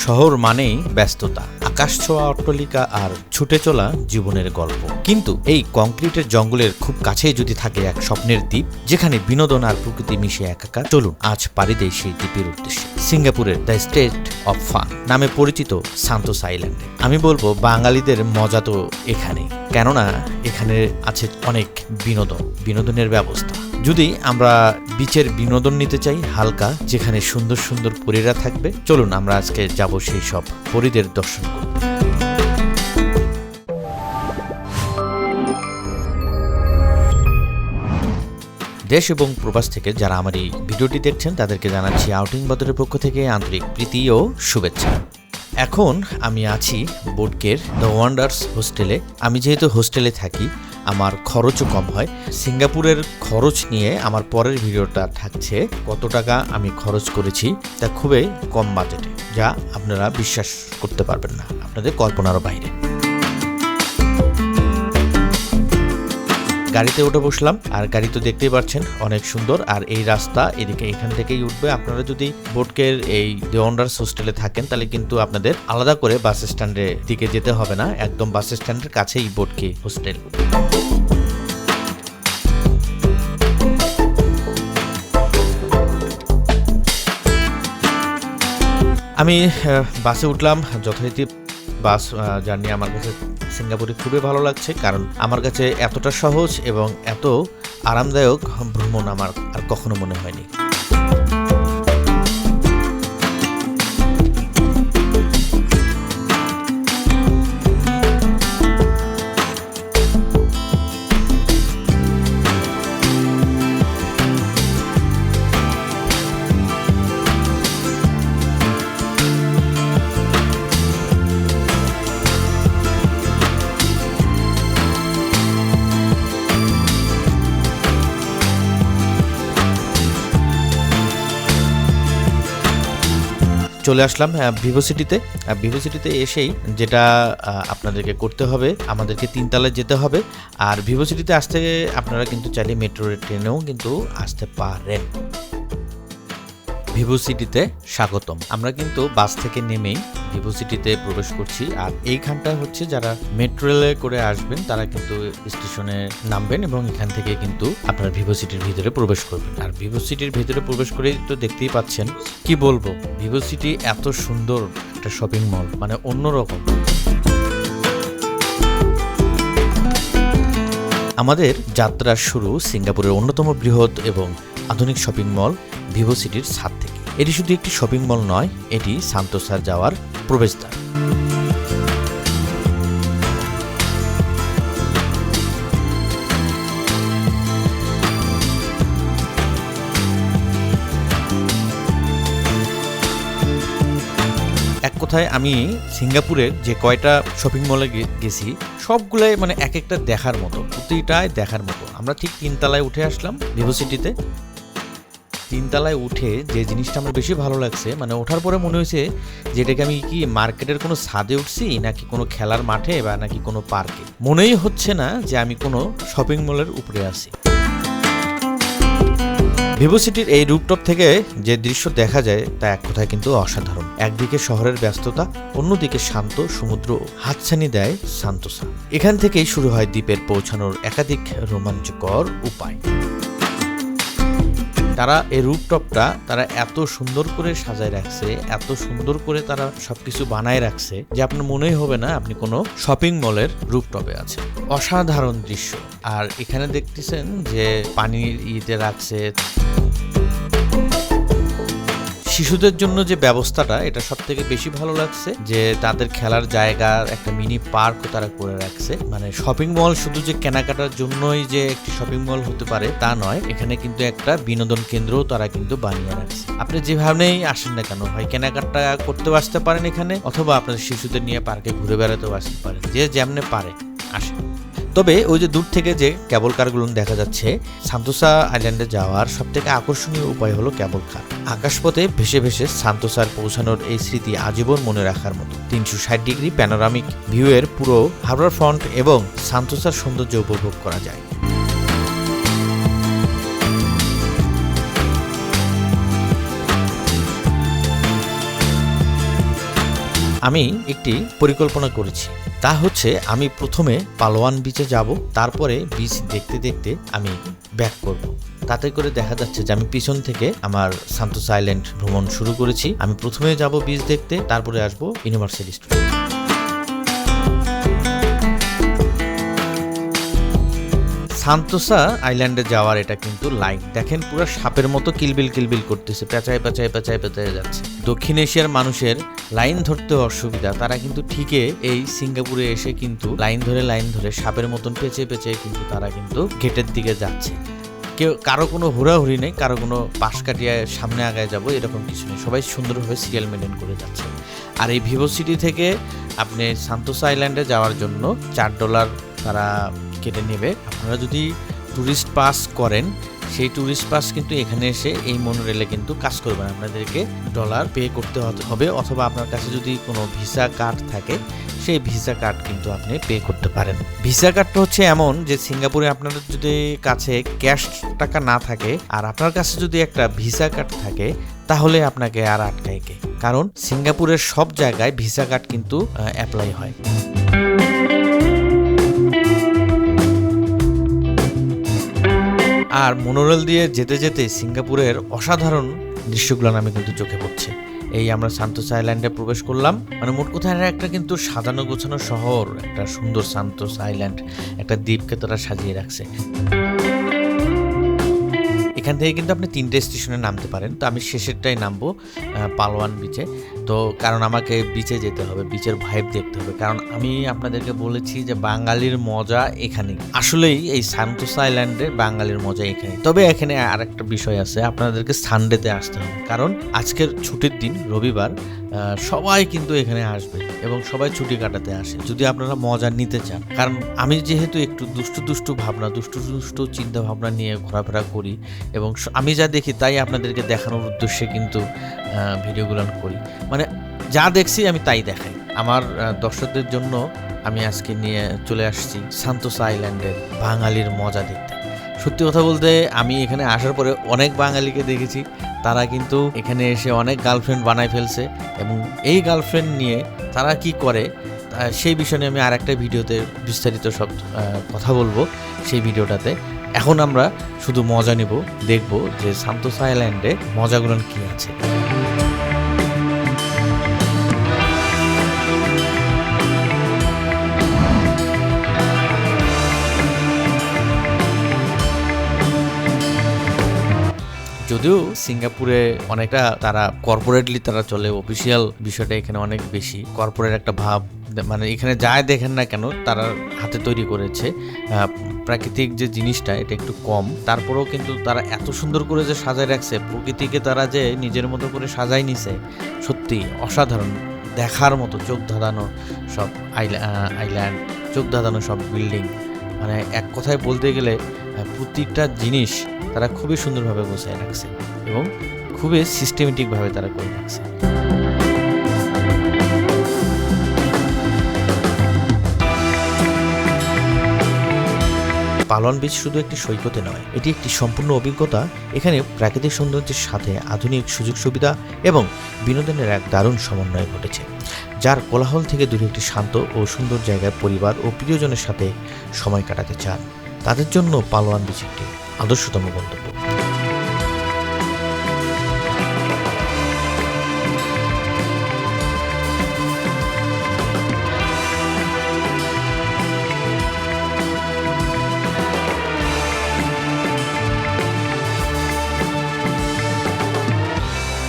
শহর মানেই ব্যস্ততা। আকাশ ছোঁয়া অট্টলিকা আর ছুটে চলা জীবনের গল্প। কিন্তু এই কংক্রিটের জঙ্গলের খুব কাছেই যদি থাকে এক স্বপ্নের দ্বীপ, যেখানে বিনোদন আর প্রকৃতি মিশে একাকার, চলুন আজ পাড়ি দেয় সেই দ্বীপের উদ্দেশ্যে। সিঙ্গাপুরের দ্য স্টেট অফ ফান নামে পরিচিত সান্তোস আইল্যান্ডে। আমি বলব বাঙালিদের মজা তো এখানেই, কেননা এখানে আছে অনেক বিনোদন, বিনোদনের ব্যবস্থা। যদি আমরা বিচের বিনোদন নিতে চাই হালকা, যেখানে সুন্দর সুন্দর পরীরা থাকবে, চলুন আমরা আজকে যাব সেই সব পরীদের দর্শন করব দেশ এবং প্রবাস থেকে যারা আমার এই ভিডিওটি দেখছেন, তাদেরকে জানাচ্ছি আউটিং বদরের পক্ষ থেকে আন্তরিক প্রীতি ও শুভেচ্ছা। এখন আমি আছি বোটকের দ্য ওয়ান্ডার্স হোস্টেলে। আমি যেহেতু হোস্টেলে থাকি, আমার খরচও কম হয়। সিঙ্গাপুরের খরচ নিয়ে আমার পরের ভিডিওটা থাকছে, কত টাকা আমি খরচ করেছি তা খুবই কম বাজেটে, যা আপনারা বিশ্বাস করতে পারবেন না। আপনাদের কল্পনারও বাইরে। গাড়িতে উঠে বসলাম, আর গাড়ি তো দেখতেই পাচ্ছেন অনেক সুন্দর, আর এই রাস্তা এদিকে এখান থেকেই উঠবে। আপনারা যদি বোটকের এই দেওয়ান্ডার্স হোস্টেলে থাকেন, তাহলে কিন্তু আপনাদের আলাদা করে বাস স্ট্যান্ডের দিকে যেতে হবে না, একদম বাস স্ট্যান্ডের কাছেই বোটকে হোস্টেল। আমি বাসে উঠলাম, যথারীতি বাস জার্নি আমার কাছে সিঙ্গাপুরে খুবই ভালো লাগছে, কারণ আমার কাছে এতটা সহজ এবং এত আরামদায়ক ভ্রমণ আমার আর কখনো মনে হয়নি। চলে আসলাম ভিভো সিটিতে ভিভো সিটিতে এসেই যেটা আপনাদেরকে করতে হবে, আমাদেরকে তিনতলায় যেতে হবে। আর ভিভো সিটিতে আসতে আপনারা কিন্তু চাইলে মেট্রো ট্রেনেও কিন্তু আসতে পারেন। ভিভো সিটিতে স্বাগতম। আমরা কিন্তু বাস থেকে নেমেই ভিভো সিটিতে প্রবেশ করছি আর এইখানটা হচ্ছে যারা মেট্রো রেলে করে আসবেন, তারা কিন্তু স্টেশনে নামবেন এবং এখান থেকে কিন্তু আপনারা ভিভো সিটির ভিতরে প্রবেশ করবেন। আর ভিভো সিটির ভিতরে প্রবেশ করেই তো দেখতেই পাচ্ছেন, কি বলব? ভিভো সিটি এত সুন্দর একটা শপিং মল মানে অন্যরকম। আমাদের যাত্রার শুরু সিঙ্গাপুরের অন্যতম বৃহৎ এবং আধুনিক শপিং মল ভিভো সিটির ছাদ থেকে। এটি শুধু একটি শপিং মল নয়, এটি সান্তোসার যাওয়ার প্রবেশদ্বার। এক কথায় আমি সিঙ্গাপুরের যে কয়টা শপিং মলে গেছি, সবগুলাই মানে এক একটা দেখার মতো, প্রতিটাই দেখার মতো। আমরা ঠিক তিনতলায় উঠে আসলাম ভিভো সিটিতে। তিনতলায় উঠে যে জিনিসটা আমার বেশি ভালো লাগছে মানে ওঠার পরে মনে হয়েছে যে এটাকে আমি কি মার্কেটের কোনো ছাদে উঠছি নাকি কোনো খেলার মাঠে বা নাকি কোনো পার্কে। মনেই হচ্ছে না যে আমি কোনো শপিং মলের উপরে আছি। ভিভো সিটির এই রুপটপ থেকে যে দৃশ্য দেখা যায় তা এক কথায় কিন্তু অসাধারণ। একদিকে শহরের ব্যস্ততা, অন্যদিকে শান্ত সমুদ্র হাতছানি দেয় শান্তসা এখান থেকেই শুরু হয় দ্বীপের পৌঁছানোর একাধিক রোমাঞ্চকর উপায়। তারা এই রুপটপটা তারা এত সুন্দর করে সাজায় রাখছে, এত সুন্দর করে তারা সবকিছু বানায় রাখছে যে আপনার মনেই হবে না আপনি কোনো শপিং মলের রুপটপে আছেন। অসাধারণ দৃশ্য। আর এখানে দেখতেছেন যে পানির ইতে রাখছে। শিশুদের জন্য যে ব্যবস্থাটা, এটা সব থেকে বেশি ভালো লাগছে, যে তাদের খেলার জায়গা, একটা মিনি পার্কও তারা করে রাখছে। মানে শপিং মল শুধু যে কেনাকাটার জন্যই যে একটি শপিং মল হতে পারে, তা নয়, এখানে কিন্তু একটা বিনোদন কেন্দ্রও তারা কিন্তু বানিয়ে রাখছে। আপনি যেভাবেই আসেন না কেন হয় কেনাকাটা করতেও আসতে পারেন এখানে, অথবা আপনার শিশুদের নিয়ে পার্কে ঘুরে বেড়াতেও আসতে পারেন, যে যেমনে পারে আসে তবে ওই যে দূর থেকে যে ক্যাবল কারগুলো দেখা যাচ্ছে, সান্তোসা আইল্যান্ডে যাওয়ার সব থেকে আকর্ষণীয় উপায় হলো ক্যাবল কার আকাশপথে ভেসে ভেসে সান্তোসার পৌঁছানোর এই স্মৃতি আজীবন মনে রাখার মতো। তিনশো ষাট ডিগ্রি প্যানোরামিক ভিউয়ের পুরো হার্বার ফ্রন্ট এবং সান্তোসার সৌন্দর্য উপভোগ করা যায়। আমি একটি পরিকল্পনা করেছি। তা হচ্ছে আমি প্রথমে পালোয়ান বিচে যাব, তারপরে বিচ দেখতে দেখতে আমি ব্যাক করব। তাতে করে দেখা যাচ্ছে যে আমি পিছন থেকে আমার সান্তোস আইল্যান্ড ভ্রমণ শুরু করেছি। আমি প্রথমে যাব বিচ দেখতে, তারপরে আসব ইউনিভার্সাল স্টুডিও সান্তোসা আইল্যান্ডে যাওয়ার এটা কিন্তু লাইন। দেখেন পুরো সাপের মতো কিলবিল কিলবিল করতেছে, পেঁচায় পেঁচায় পেঁচায় পেঁচায় যাচ্ছে। দক্ষিণ এশিয়ার মানুষের লাইন ধরতে অসুবিধা, তারা কিন্তু ঠিকই এই সিঙ্গাপুরে এসে কিন্তু লাইন ধরে লাইন ধরে সাপের মতন পেঁচে পেঁচে কিন্তু তারা কিন্তু গেটের দিকে যাচ্ছে। কেউ, কারও কোনো হুড়াহুড়ি নেই, কারও কোনো পাশ কাটিয়ে সামনে আগায় যাব, এরকম কিছু নেই। সবাই সুন্দরভাবে সিরিয়াল মেনটেন করে যাচ্ছে। আর এই ভিভো সিটি থেকে আপনি সান্তোসা আইল্যান্ডে যাওয়ার জন্য চার ডলার তারা কেটে নেবে। আপনারা যদি ট্যুরিস্ট পাস করেন, সেই ট্যুরিস্ট পাস কিন্তু এখানে এসে এই মনোরেলে কিন্তু কাজ করবে না আপনাদেরকে ডলার পে করতে হবে অথবা আপনার কাছে যদি কোনো ভিসা কার্ড থাকে, সেই ভিসা কার্ড কিন্তু আপনি পে করতে পারেন। ভিসা কার্ডটা হচ্ছে এমন যে সিঙ্গাপুরে আপনার যদি কাছে ক্যাশ টাকা না থাকে আর আপনার কাছে যদি একটা ভিসা কার্ড থাকে, তাহলে আপনাকে আর আটকায় কারণ সিঙ্গাপুরের সব জায়গায় ভিসা কার্ড কিন্তু অ্যাপ্লাই হয়। আর মনোরেল দিয়ে যেতে যেতে সিঙ্গাপুরের অসাধারণ দৃশ্যগুলো আমি কিন্তু চোখে পড়ছে। এই আমরা সান্তোস আইল্যান্ডে প্রবেশ করলাম। মানে মোট কোথায় একটা কিন্তু সাজানো গোছানো শহর, একটা সুন্দর সান্তোস আইল্যান্ড, একটা দ্বীপকে তারা সাজিয়ে রাখছে। এখান থেকে কিন্তু আপনি তিনটে স্টেশনে নামতে পারেন। তো আমি শেষেরটাই নামবো পালোয়ান বিচে তো কারণ আমাকে বিচে যেতে হবে বিচের ভাইব দেখতে হবে। কারণ আমি আপনাদেরকে বলেছি যে বাঙালির মজা এখানে আসলেই এই সান্তোস আইল্যান্ডে বাঙালির মজা এখানে তবে এখানে আরেকটা বিষয় আছে, আপনাদেরকে সানডেতে আসতে হবে। কারণ আজকের ছুটির দিন, রবিবার সবাই কিন্তু এখানে আসবে এবং সবাই ছুটি কাটাতে আসে, যদি আপনারা মজা নিতে চান। কারণ আমি যেহেতু একটু দুষ্টু দুষ্টু ভাবনা, দুষ্টু দুষ্টু চিন্তা ভাবনা নিয়ে ঘোরাফেরা করি এবং আমি যা দেখি তাই আপনাদেরকে দেখানোর উদ্দেশ্যে কিন্তু ভিডিওগুলো করি। মানে যা দেখছি আমি তাই দেখাই। আমার দর্শকদের জন্য আমি আজকে নিয়ে চলে আসছি সান্তোস আইল্যান্ডের বাঙালির মজা দেখতে। সত্যি কথা বলতে আমি এখানে আসার পরে অনেক বাঙালিকে দেখেছি, তারা কিন্তু এখানে এসে অনেক গার্লফ্রেন্ড বানায় ফেলছে এবং এই গার্লফ্রেন্ড নিয়ে তারা কি করে সেই বিষয় নিয়ে আমি আর একটা ভিডিওতে বিস্তারিত সব কথা বলব সেই ভিডিওটাতে। এখন আমরা শুধু মজা নিব, দেখব যে সান্তোস আইল্যান্ডে মজাগুলো কি আছে। যদিও সিঙ্গাপুরে অনেকটা তারা কর্পোরেটলি তারা চলে অফিসিয়াল বিষয়টা এখানে অনেক বেশি। কর্পোরেট একটা ভাব মানে এখানে যায় দেখেন না কেন, তারা হাতে তৈরি করেছে। প্রাকৃতিক যে জিনিসটা, এটা একটু কম। তারপরেও কিন্তু তারা এত সুন্দর করে যে সাজায় রাখছে, প্রকৃতিকে তারা যে নিজের মতো করে সাজাই নিছে, সত্যি অসাধারণ। দেখার মতো, চোখ ধাঁধানো সব আইল্যা- আইল্যান্ড চোখ ধাঁধানো সব বিল্ডিং মানে এক কথায় বলতে গেলে প্রতিটা জিনিস তারা খুবই সুন্দরভাবে গোছায় রাখছে এবং খুবই সিস্টেমেটিকভাবে তারা করে রাখছে। পালন বিচ শুধু একটি সৈকতে নয়, এটি একটি সম্পূর্ণ অভিজ্ঞতা। এখানে প্রাকৃতিক সৌন্দর্যের সাথে আধুনিক সুযোগ সুবিধা এবং বিনোদনের এক দারুণ সমন্বয় ঘটেছে, যার কোলাহল থেকে দূরে একটি শান্ত ও সুন্দর জায়গায় পরিবার ও প্রিয়জনের সাথে সময় কাটাতে চান। তাদের জন্য পালোয়ান বিচ একটি আদর্শতম গন্তব্য।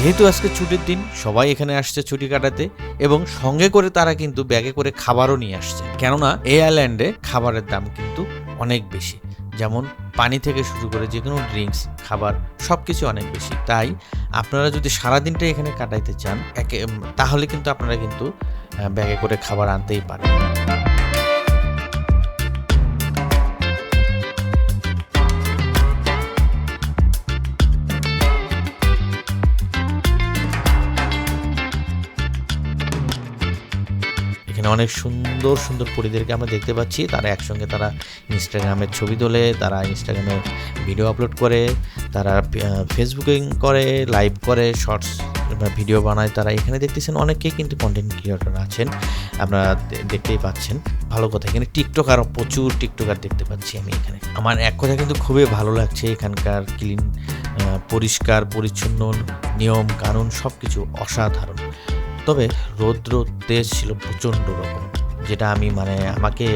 যেহেতু আজকে ছুটির দিন, সবাই এখানে আসছে ছুটি কাটাতে এবং সঙ্গে করে তারা কিন্তু ব্যাগে করে খাবারও নিয়ে আসছে। কেননা এই আইল্যান্ডে খাবারের দাম কিন্তু অনেক বেশি। যেমন পানি থেকে শুরু করে যে কোনো ড্রিঙ্কস খাবার সব কিছু অনেক বেশি। তাই আপনারা যদি সারাদিনটা এখানে কাটাইতে চান, একে তাহলে কিন্তু আপনারা কিন্তু ব্যাগে করে খাবার আনতেই পারেন। এখানে অনেক সুন্দর সুন্দর পরিদেরকে আমরা দেখতে পাচ্ছি। তারা একসঙ্গে তারা ইনস্টাগ্রামের ছবি তোলে, তারা ইনস্টাগ্রামে ভিডিও আপলোড করে, তারা ফেসবুকিং করে লাইভ করে শর্টস ভিডিও বানায়। তারা এখানে দেখতেছেন অনেকেই কিন্তু কন্টেন্ট ক্রিয়েটর আছেন আপনারা দেখতেই পাচ্ছেন। ভালো কথা, এখানে টিকটকার প্রচুর টিকটকার দেখতে পাচ্ছি আমি এখানে। আমার এক কথা কিন্তু খুবই ভালো লাগছে এখানকার ক্লিন পরিষ্কার, পরিচ্ছন্ন, নিয়ম, কানুন সব কিছু অসাধারণ। তবে রৌদ্র তেজ ছিল প্রচণ্ড রকম, যেটা আমি মানে আমাকে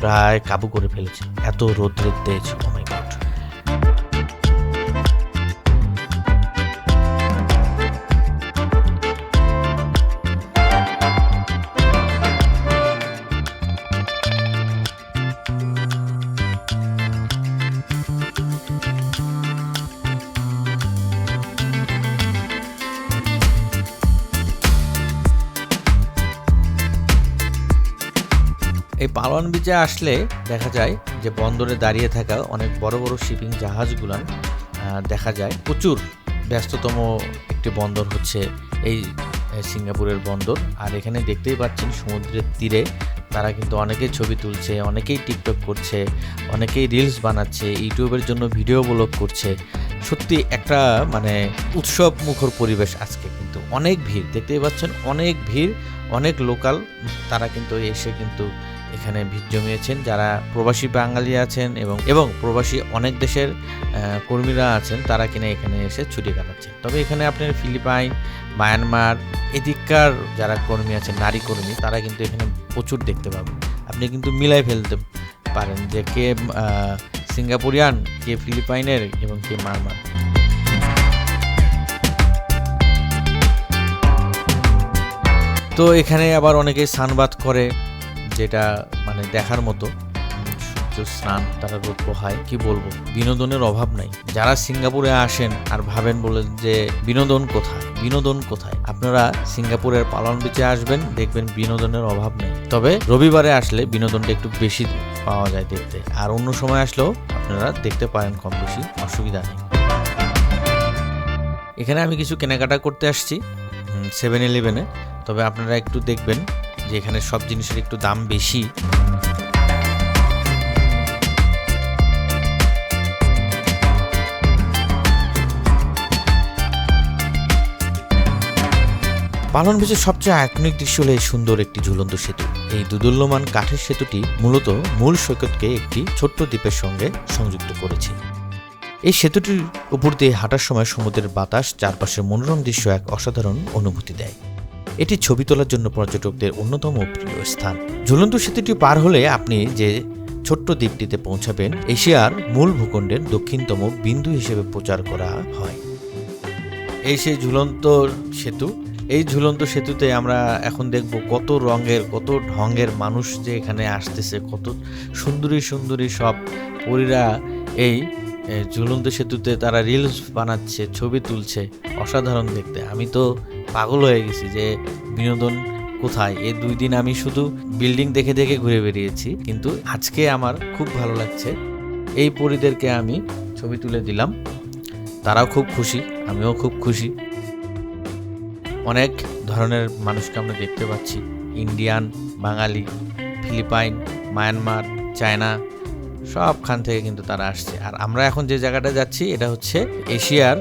প্রায় কাবু করে ফেলেছি। এত রৌদ্রের তেজ এই পালোয়ান বিচে আসলে দেখা যায় যে বন্দরে দাঁড়িয়ে থাকা অনেক বড় বড় শিপিং জাহাজগুলান দেখা যায়। প্রচুর ব্যস্ততম একটি বন্দর হচ্ছে এই সিঙ্গাপুরের বন্দর। আর এখানে দেখতেই পাচ্ছেন সমুদ্রের তীরে তারা কিন্তু অনেকেই ছবি তুলছে, অনেকেই টিকটক করছে, অনেকেই রিলস বানাচ্ছে, ইউটিউবের জন্য ভিডিও ব্লগ করছে। সত্যি একটা মানে উৎসব মুখর পরিবেশ আজকে কিন্তু। অনেক ভিড়, দেখতেই পাচ্ছেন অনেক ভিড়, অনেক লোকাল, তারা কিন্তু এসে কিন্তু এখানে ভিড় জমিয়েছেন, যারা প্রবাসী বাঙালি আছেন এবং এবং প্রবাসী অনেক দেশের কর্মীরা আছেন, তারা কিনা এখানে এসে ছুটি কাটাচ্ছেন। তবে এখানে আপনার ফিলিপাইন, মায়ানমার, এদিককার যারা কর্মী আছেন, নারী কর্মী, তারা কিন্তু এখানে প্রচুর দেখতে পাবেন। আপনি কিন্তু মিলাই ফেলতে পারেন যে কে সিঙ্গাপুরিয়ান, কে ফিলিপাইনের এবং কে মায়ানমার। তো এখানে আবার অনেকে সানবাত করে যেটা মানে দেখার মতো স্নান তারা রোদ পোহায় কি বলব? বিনোদনের অভাব নাই। যারা সিঙ্গাপুরে আসেন আর ভাবেন বলেন যে বিনোদন কোথায় বিনোদন কোথায়? আপনারা সিঙ্গাপুরের পালন বিচে আসবেন, দেখবেন বিনোদনের অভাব নেই। তবে রবিবারে আসলে বিনোদনটা একটু বেশি পাওয়া যায় দেখতে। আর অন্য সময় আসলেও আপনারা দেখতে পারেন কম বেশি, অসুবিধা নেই। এখানে আমি কিছু কেনাকাটা করতে আসছি সেভেন ইলেভেনে তবে আপনারা একটু দেখবেন। যে এখানে সব জিনিসের একটু দাম বেশি। পালন বিচের সবচেয়ে আইকনিক দৃশ্য হলো এই সুন্দর একটি ঝুলন্ত সেতু। এই দুদুল্যমান কাঠের সেতুটি মূলত মূল সৈকতকে একটি ছোট্ট দ্বীপের সঙ্গে সংযুক্ত করেছে। এই সেতুটির উপর দিয়ে হাঁটার সময় সমুদ্রের বাতাস চারপাশের মনোরম দৃশ্য এক অসাধারণ অনুভূতি দেয়। এটি ছবি তোলার জন্য পর্যটকদের অন্যতম প্রিয় স্থান। ঝুলন্ত সেতুটি পার হলে আপনি যে ছোট্ট দ্বীপটিতে পৌঁছাবেন, এশিয়ার মূল ভূখণ্ডের দক্ষিণতম বিন্দু হিসেবে প্রচার করা হয়। এই সেই ঝুলন্ত সেতু, এই ঝুলন্ত সেতুতে আমরা এখন দেখব কত রঙের, কত ঢঙ্গের মানুষ যে এখানে আসতেছে, কত সুন্দরী সুন্দরী সব পরীরা এই ঝুলন্ত সেতুতে তারা রিলস বানাচ্ছে, ছবি তুলছে, অসাধারণ দেখতে। আমি তো পাগল হয়ে গেছি যে বিনোদন কোথায়? এই দুই দিন আমি শুধু বিল্ডিং দেখে দেখে ঘুরে বেরিয়েছি, কিন্তু আজকে আমার খুব ভালো লাগছে। এই পরিদেরকে আমি ছবি তুলে দিলাম। তারাও খুব খুশি, আমিও খুব খুশি। অনেক ধরনের মানুষকে আমরা দেখতে পাচ্ছি। Indian, Bangali, Philippine, Myanmar, China, সবখান থেকে কিন্তু তারা আসছে। আর আমরা এখন যে জায়গাটা যাচ্ছি, এটা হচ্ছে এশিয়ার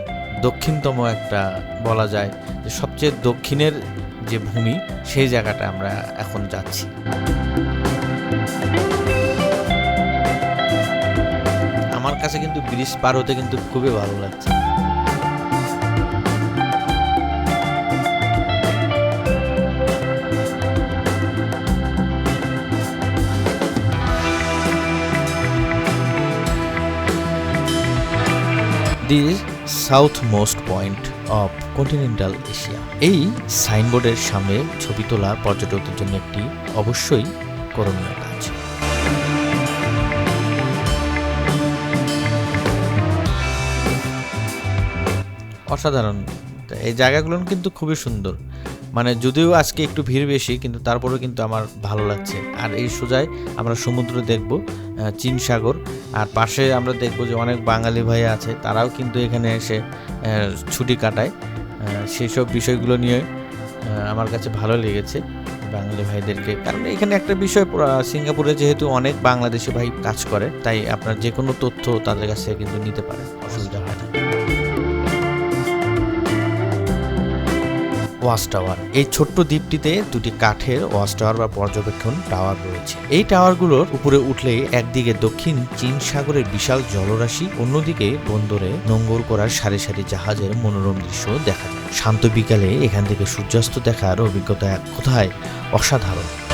দক্ষিণতম একটা বলা যায় যে সবচেয়ে দক্ষিণের যে ভূমি, সেই জায়গাটা আমরা এখন যাচ্ছি। আমার কাছে কিন্তু ব্রিজ পার হতে কিন্তু খুবই ভালো লাগছে। The south most point of continental Asia এই সাইনবোর্ডের সামনে ছবি তোলা পর্যটকদের জন্য একটি অবশ্যই করণীয় কাজ। অসাধারণ। এই জায়গাগুলো কিন্তু খুবই সুন্দর। মানে যদিও আজকে একটু ভিড় বেশি কিন্তু তারপরেও কিন্তু আমার ভালো লাগছে। আর এই সোজায় আমরা সমুদ্র দেখব চীন সাগর। আর পাশে আমরা দেখব যে অনেক বাঙালি ভাই আছে তারাও কিন্তু এখানে এসে ছুটি কাটায়। আহ, সেই সব বিষয়গুলো নিয়ে আমার কাছে ভালো লেগেছে বাঙালি ভাইদেরকে। কারণ এখানে একটা বিষয় সিঙ্গাপুরে যেহেতু অনেক বাংলাদেশি ভাই কাজ করে তাই আপনার যে কোনো তথ্য তাদের কাছে কিন্তু নিতে পারেন অসুবিধা ওয়াচ টাওয়ার। এই ছোট্ট দ্বীপটিতে দুটি কাঠের ওয়াচ টাওয়ার বা পর্যবেক্ষণ টাওয়ার রয়েছে। এই টাওয়ারগুলোর উপরে উঠলে একদিকে দক্ষিণ চীন সাগরের বিশাল জলরাশি, অন্যদিকে বন্দরে নোঙ্গর করার সারি সারি জাহাজের মনোরম দৃশ্য দেখা যায়। শান্ত বিকালে এখান থেকে সূর্যাস্ত দেখার অভিজ্ঞতা এক কথায় অসাধারণ।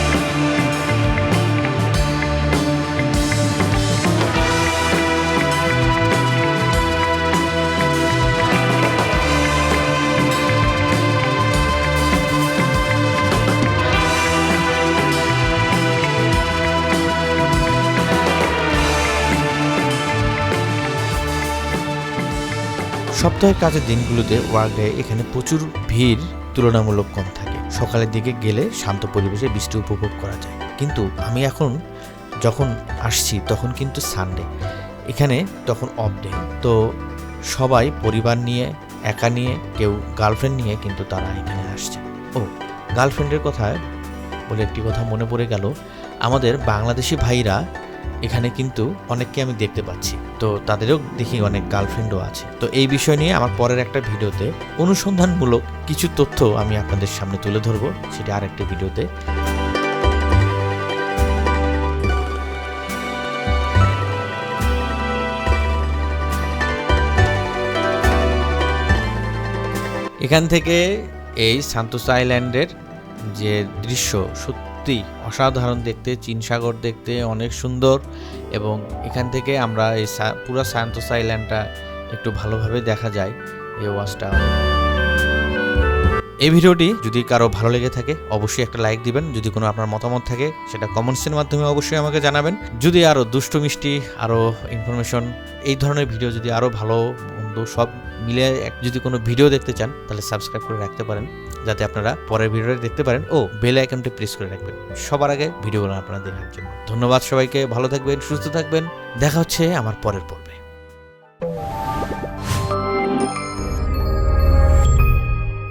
সপ্তাহের কাজের দিনগুলোতে ওয়ার্কডে এখানে প্রচুর ভিড় তুলনামূলক কম থাকে। সকালের দিকে গেলে শান্ত পরিবেশে বৃষ্টি উপভোগ করা যায়। কিন্তু আমি এখন যখন আসছি, তখন কিন্তু সানডে এখানে তখন অফ ডে তো সবাই পরিবার নিয়ে, একা নিয়ে, কেউ গার্লফ্রেন্ড নিয়ে কিন্তু তারা এখানে আসছে। ও গার্লফ্রেন্ডের কথায় বলে একটি কথা মনে পড়ে গেল। আমাদের বাংলাদেশি ভাইরা এখানে কিন্তু অনেককে আমি দেখতে পাচ্ছি। তো তাদেরও দেখি অনেক গার্লফ্রেন্ডও আছে। তো এই বিষয় নিয়ে আমার পরের একটা ভিডিওতে অনুসন্ধানমূলক কিছু তথ্য আমি আপনাদের সামনে তুলে ধরবো। সেটা আরেকটা ভিডিওতে। এখান থেকে এই সান্তোস আইল্যান্ডের যে দৃশ্য সত্যি অসাধারণ দেখতে, চীন সাগর দেখতে অনেক সুন্দর এবং এখান থেকে আমরা এই পুরো সান্তোস আইল্যান্ডটা একটু ভালোভাবে দেখা যায় এই ওয়াচটা এই ভিডিওটি যদি কারও ভালো লেগে থাকে, অবশ্যই একটা লাইক দিবেন। যদি কোনো আপনার মতামত থাকে, সেটা কমেন্টসের মাধ্যমে অবশ্যই আমাকে জানাবেন। যদি আরও দুষ্টু মিষ্টি আরও ইনফরমেশন এই ধরনের ভিডিও যদি আরও ভালো মন্দ সব মিলে যদি কোনো ভিডিও দেখতে চান, তাহলে সাবস্ক্রাইব করে রাখতে পারেন, যাতে আপনারা পরের ভিডিওটা দেখতে পারেন। ও বেল আইকনটি প্রেস করে রাখবেন। সবার আগে ভিডিওগুলো আপনারা দেখার জন্য। ধন্যবাদ সবাইকে, ভালো থাকবেন, সুস্থ থাকবেন। দেখা হচ্ছে আমার পরের পর